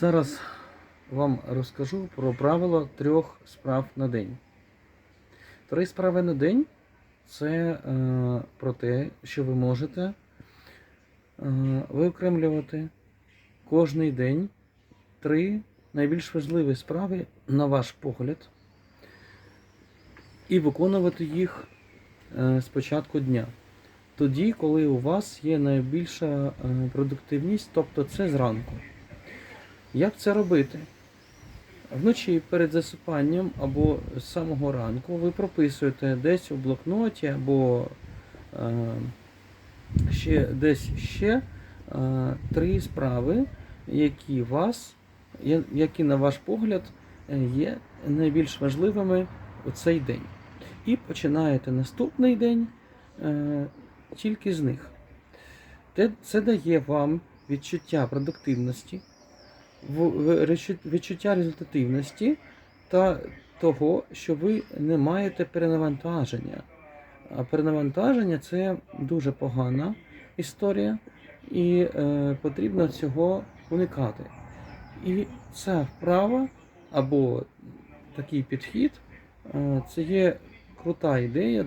Зараз вам розкажу про правило трьох справ на день. Три справи на день це е, про те, що ви можете е, виокремлювати кожний день три найбільш важливі справи, на ваш погляд, і виконувати їх е, з початку дня. Тоді, коли у вас є найбільша е, продуктивність, тобто це зранку. Як це робити? Вночі перед засипанням або з самого ранку ви прописуєте десь у блокноті або е, ще десь ще е, три справи, які вас, які, на ваш погляд, е, є найбільш важливими у цей день. І починаєте наступний день е, тільки з них. Це дає вам відчуття продуктивності, відчуття результативності та того, що ви не маєте перенавантаження. А перенавантаження це дуже погана історія, і е, потрібно цього уникати. І ця вправа або такий підхід е, це є крута ідея